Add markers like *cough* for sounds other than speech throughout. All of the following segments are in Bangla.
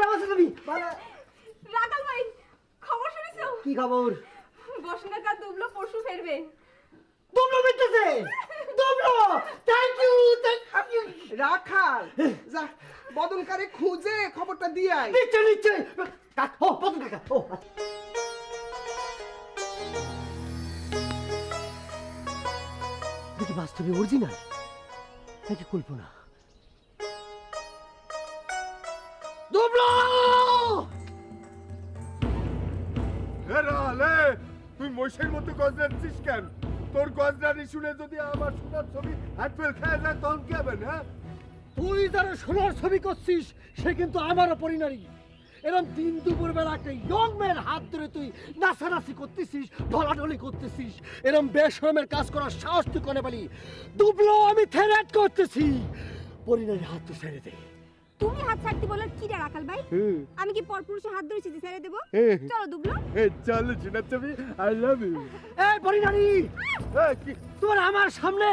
কেমন আছো তুমি। রাখাল ভাই খবর শুনেছো? কি খবর? বসনাকা দুবলো পরশু ফেরবে। দুবলো মিটতেছে। দুবলো। Thank you thank you Rakhal যা বদনকারে খুঁজে খবরটা দিয়ে আয়। নিশ্চয় নিশ্চয়। কাক ও পদন কাকা ও দেখি বাস্তবে অরিজিনাল নাকি কল্পনা? তুই মহিষের মতো গজরাচ্ছিস কেন? তোর গজরানি শুনে যদি আমার সোনার ছবি হ্যাটফেল খেয়ে যায় তখন কি হবে হ্যাঁ তুই যারা সোনার ছবি করছিস, সে কিন্তু আমারও পরিণারী। এরকম দিন দুপুর বেলা একটা ইয়ং মেয়ের হাত ধরে তুই নাচানাচি করতেছিস, ঢলাঢলি করতেছিস এরকম বেশরমের কাজ করার সাহস তুই করে বলি দুবলো আমি থেরাট করতেছি। পরিণারী হাত তো ছেড়ে দে। তুমি হাত ছাড়তে বলে কি রে রাখাল ভাই? আমি কি পরপুরুষে হাত ধরেছি যে ছেড়ে দেব? চলো দুবলো। চল জিনা ছবি আই লাভ ইউ এ পরিণারী কি? তোমার আমার সামনে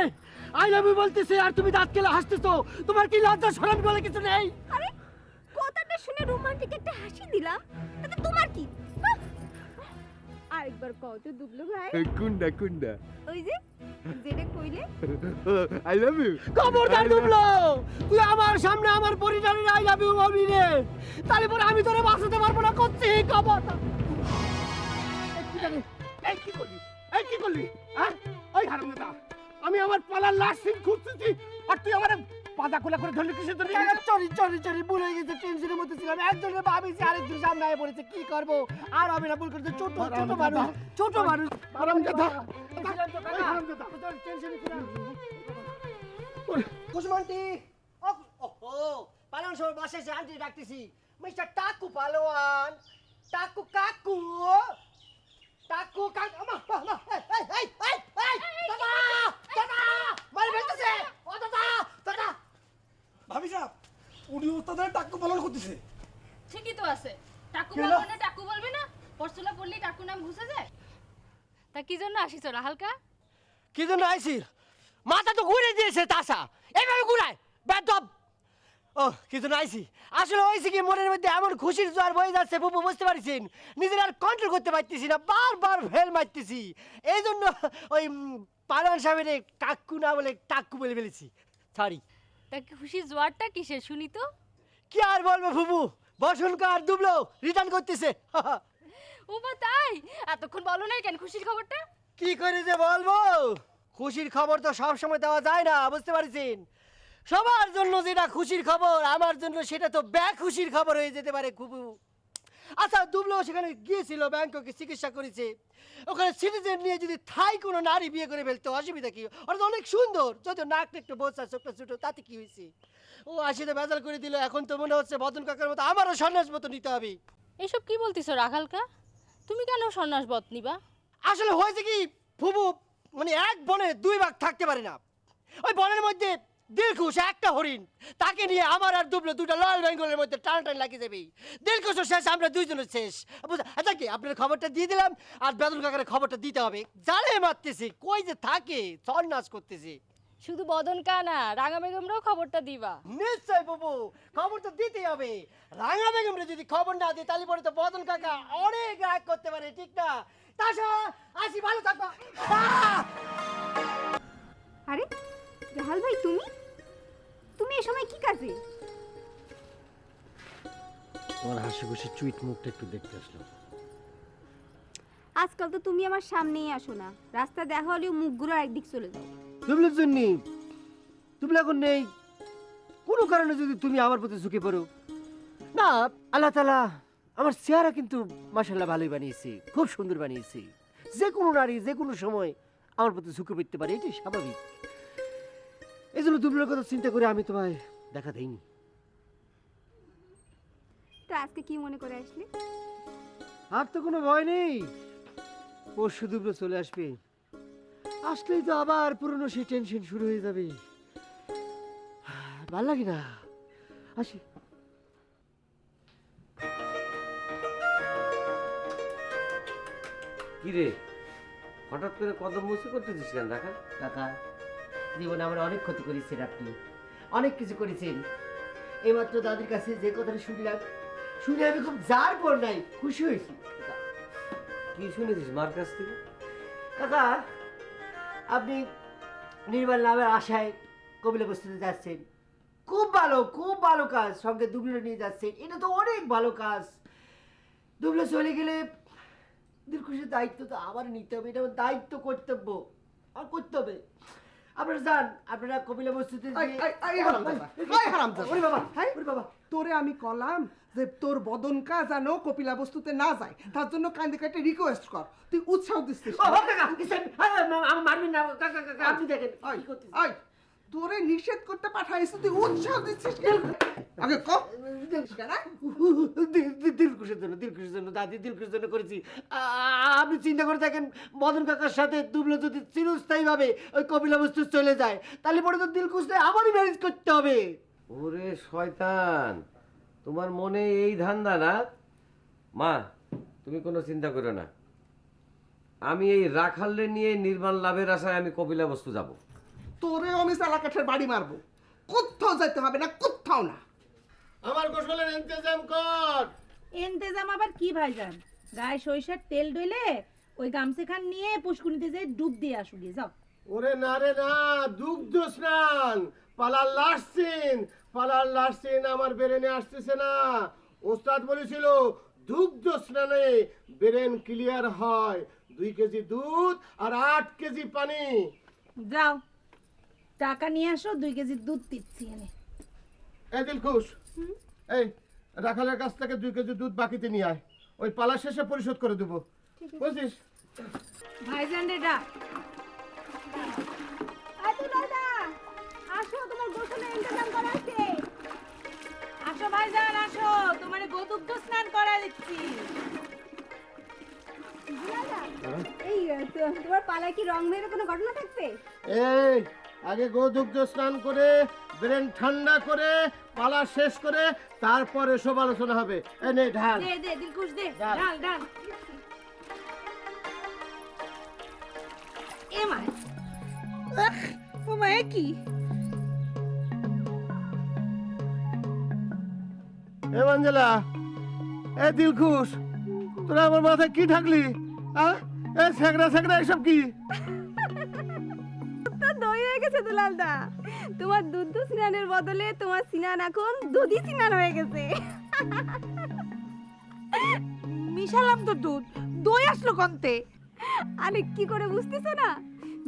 আই লাভ ইউ বলতেছে আর তুমি দাঁত কেলে হাসতেছো। তোমার কি লজ্জা শরম বলে কিছু নেই? আরে কথাটা শুনে রোমান্টিক একটা হাসি দিলাম। তাতে তোমার কি! আরেকবার কও তো দুবলো ভাই। কুন্ডা কুন্ডা। ওই যে যেটা কইলে। আই লাভ ইউ খবরদার ডুবলো তুই আমার সামনে আমার পরিবারের আই লাভ ইউ বলবি রে তাহলে পরে আমি তোরে বাঁচাতে পারব না করছি খবর। এই কি করলি? এই কি করলি? হ্যাঁ? ওই হারামজাদা আমি আমার পালার লাশ সিন খুঁজতেছি আর তুই আমার পাদা কোলা করে ধরলি কিসের ধরলি চরি চরি চরি ভুলে গেছে টেনশনের মধ্যে ছিলাম। একজনের ভাবিছি আরেকজন সামনে আয় পড়েছে কি করব? আর আমি না ভুল করতে ছোট ছোট মানুষ ছোট মানুষ। হারামজাদা। হারামজাদা। টেনশনে ছিলাম। কুসুমান্টি ও ও পালন সব বাসে এসে আন্টি ডাকতেছি। মিস্টার টাকু পালোয়ান। টাকু কাকু। টাকু কাকু আমা আমা এই এই এই দাদা দাদা মারি ফেলতেছে। ও দাদা দাদা ভাবি সাহেব উনি ওস্তাদের টাক্কু পালন করতেছে। ঠিকই তো আছে। টাকু কেন? বলবে না টাকু বলবে না? পরশুলা পড়লেই টাকু নাম ঘুষে যায়? তা কি জন্য আসিস ওরা হালকা? কি জন্য আইছি? মাথা তো ঘুরে দিয়েছে তাসা। এইভাবে ঘুরায় বেদব। ও কি জন্য আইছি? আসলে হয়েছে কি মনের মধ্যে এমন খুশির জোয়ার বয়ে যাচ্ছে বুবু বুঝতে পারছেন? নিজের আর কন্ট্রোল করতে পারতেছি না বারবার ফেল মারতেছি। এই জন্য ওই পালন সাহেবের কাকু না বলে টাক্কু বলে ফেলেছি। সরি তা খুশি জোয়ারটা কিসে শুনি তো। কি আর বলব ফুবু আর ডুবলো রিটার্ন করতেছে। *laughs* বা তাই? এতক্ষণ বলো নাই কেন খুশির খবরটা? কি করে যে বলব? খুশির খবর তো সব সময় দেওয়া যায় না বুঝতে পারছেন? সবার জন্য যেটা খুশির খবর আমার জন্য সেটা তো ব্যাক খুশির খবর হয়ে যেতে পারে খুবু আচ্ছা দুবলো সেখানে গিয়েছিল ব্যাংককে চিকিৎসা করেছে। ওখানে সিটিজেন নিয়ে যদি থাই কোনো নারী বিয়ে করে ফেলতো অসুবিধা কি? ওরা অনেক সুন্দর। যদিও নাকটা একটু বোঝা চোখটা ছোটো তাতে কি হয়েছে? ও আসিতে বেজাল করে দিল এখন তো মনে হচ্ছে বদন কাকার মতো আমারও সন্ন্যাস মতো নিতে হবে। এইসব কি বলতিস রাখালকা? তুমি কেন সন্ন্যাস বত নিবা? আসলে হয়েছে কি ফুবু মানে এক বনে দুই ভাগ থাকতে পারে না। ওই বনের মধ্যে দিলখুশ একটা হরিণ। তাকে নিয়ে আমার আর দুবলো দুটো লাল বেঙ্গলের মধ্যে টান টান লাগিয়ে যাবে। দিলখুশও শেষ আমরা দুইজনের শেষ। বুঝ- আচ্ছা কি আপনার খবরটা দিয়ে দিলাম আর বেদন কাকার খবরটা দিতে হবে। জালে মারতেছে কই যে থাকে সন্ন্যাস করতেছে। শুধু বদন কা না রাঙা বেগমরাও খবরটা দিবা। নিশ্চয় বাবু খবর তো দিতেই হবে। রাঙা বেগমরে যদি খবর না দিই তাহলে পরে তো বদন কাকা অনেক রাগ করতে পারে ঠিক না? তাসা আসি ভালো থাকবা! আরে রাহাল ভাই তুমি? তুমি এ সময় কি কাজে? তোমার হাসি খুশি চুইট মুখটা একটু দেখতে আসলাম। আজকাল তো তুমি আমার সামনেই আসো না। রাস্তা দেখা হলেও মুখ ঘুরে একদিক চলে যাও জন্য তুমি এখন নেই। কোনো কারণে যদি তুমি আমার প্রতি ঝুঁকে পড়ো। না আল্লাহ তালা আমার চেহারা কিন্তু মাসাল্লাহ ভালোই বানিয়েছে খুব সুন্দর বানিয়েছি। যে কোনো নারী যে কোনো সময় আমার প্রতি ঝুঁকে পড়তে পারে এটাই স্বাভাবিক। এই জন্য দুবলের কথা চিন্তা করে আমি তোমায় দেখা দেইনি। তো আজকে কি মনে করে আসলে? আর তো কোনো ভয় নেই। পরশু দুবলো চলে আসবে। আসলেই তো আবার পুরনো সেই টেনশন শুরু হয়ে যাবে। ভালো লাগে না। আসি। কি রে হঠাৎ করে কদম বসে করতেছিস কেন দেখা কাকা জীবনে আমরা অনেক ক্ষতি করেছেন আপনি। অনেক কিছু করেছেন। এইমাত্র দাদির কাছে যে কথাটা শুনলাম শুনে আমি খুব যার পর নাই খুশি হয়েছি। কি শুনেছিস মার কাছ থেকে? কাকা আপনি নির্মাণ লাভের আশায় কবিলা বস্তুতে যাচ্ছেন। খুব ভালো খুব ভালো কাজ সঙ্গে দুবলো নিয়ে যাচ্ছেন। এটা তো অনেক ভালো কাজ। দুবলো চলে গেলে দীর্ঘসের দায়িত্ব তো আমার নিতে হবে এটা আমার দায়িত্ব কর্তব্য। আর করতে হবে আপনারা যান আপনারা কপিলা বস্তুতে তোরে আমি কলাম যে তোর বদনকা জানো কপিলা বস্তুতে না যায় তার জন্য কান্দে কাটে রিকোয়েস্ট কর। তুই উৎসাহ দিচ্ছিস। আ, আমার মারবেন না আপনি দেখেন তোরে নিষেধ করতে পাঠাইছি, তুই উৎসাহ দিচ্ছিস কেন? আগে ক? কেন? দিল- দিল- দিলখুশের জন্য দিলখুশের জন্য, দাদি দিলখুশের জন্য করেছি। আপনি চিন্তা করে দেখেন মদন কাকার সাথে দুবলো যদি চিরস্থায়ী ভাবে ওই কপিলা বস্তু চলে যায়, তাহলে পরে তো দিলখুশ নেই আমারই ম্যারেজ করতে হবে। ওরে শয়তান, তোমার মনে এই ধান্দা না? মা, তুমি কোনো চিন্তা করো না। আমি এই রাখাললে নিয়ে নির্মাণ লাভের আশায় আমি কপিলা বস্তু যাব। তোরে আমি চালাকাঠের বাড়ি মারবো। কোথাও যেতে হবে না কোথাও না। আমার গোসলের ইন্তজাম কর। এন্তেজাম আবার কি ভাইজান? গায়ে সরিষার তেল ডইলে ওই গামছাখান নিয়ে পুষ্কুনিতে যে ডুব দিয়ে আসুগি যাও। ওরে না রে না দুগ্ধ স্নান পালার লাস্ট সিন পালার লাস্ট সিন আমার বেরেনে আসতেছে না। ওস্তাদ বলেছিল দুগ্ধ স্নানে বেরেন ক্লিয়ার হয়। দুই কেজি দুধ আর আট কেজি পানি। যাও। টাকা নিয়ে আসো দুই কেজি দুধ দিচ্ছি এনে। এই দিলখুশ এই রাখালের কাছ থেকে দুই কেজি দুধ বাকিতে নিয়ে আয়। ওই পালা শেষে পরিশোধ করে দেবো। বুঝছিস? ভাইজান রে ডাক দাদা আসো তোমার গোসলের ইন্তজাম করা আছে। আসো ভাইজান আসো তোমার গোদুগ্ধ স্নান করা দিচ্ছি। এই তো- তোমার পালায় কি রং মেয়ের কোনো ঘটনা থাকবে? এই আগে গোদুগ্ধ স্নান করে ব্রেন ঠান্ডা করে পালা শেষ করে তারপরে সব আলোচনা হবে। এই নে ঢাল। দে দে দিলকুশ দে। ডাল। ডাল ডাল এ মা। ও মা কি? এ মঞ্জেলা এ দিলখুশ তোরা আমার মাথায় কি ঢাকলি? হ্যাঁ এ সেগড়া সেগড়া এসব কি? *laughs* তো দই হয়ে গেছে দুলালদা। তোমার দুধ স্নানের বদলে তোমার স্নান এখন দুধি স্নান হয়ে গেছে। মিশালাম তো দুধ দই আসলো কন্তে। আরে কি করে বুঝতেছো না?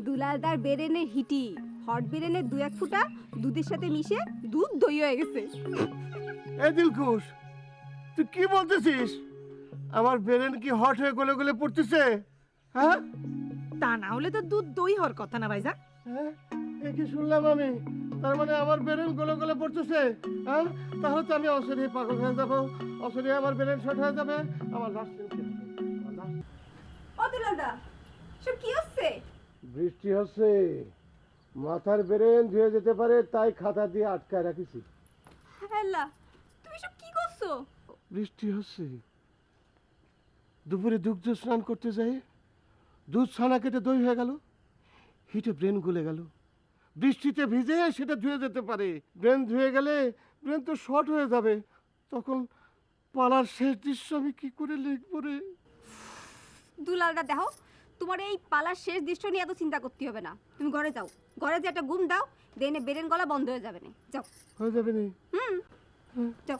দুলালদার বেরেনের হিটি হট বেরেনের দু এক ফুটা দুধের সাথে মিশে দুধ দই হয়ে গেছে। এ দিলখুশ তুই কি বলতেছিস? আমার ব্রেন কি হট হয়ে গলে গলে পড়তেছে? হ্যাঁ? তা না হলে তো দুধ দই হওয়ার কথা না ভাইজান। হ্যাঁ? এ কি শুনলাম আমি? তার মানে আমার ব্রেন গলে গলে পড়তেছে হ্যাঁ? তাহলে তো আমি অসরি পাগল হয়ে যাব। অসরি আমার ব্রেন শর্ট হয়ে যাবে। আমার লাস্ট ও সব কি হচ্ছে? বৃষ্টি হচ্ছে। মাথার ব্রেন ধুয়ে যেতে পারে তাই খাতা দিয়ে আটকায় রাখিছি। হ্যাল্লা তুমি সব কি করছ? বৃষ্টি হচ্ছে। দুপুরে দুগ্ধ স্নান করতে যাই। দুধ ছানা কেটে দই হয়ে গেল। হিটে ব্রেন গলে গেল। বৃষ্টিতে ভিজে সেটা ধুয়ে যেতে পারে। ব্রেন ধুয়ে গেলে ব্রেন তো শর্ট হয়ে যাবে। তখন পালার শেষ দৃশ্য আমি কি করে লিখব রে? দুলালদা দেখো তোমার এই পালার শেষ দৃশ্য নিয়ে এত চিন্তা করতে হবে না। তুমি ঘরে যাও। ঘরে যে একটা ঘুম দাও দেনে বেরেন গলা বন্ধ হয়ে যাবে না। যাও। হয়ে যাবে নি। হুম। যাও।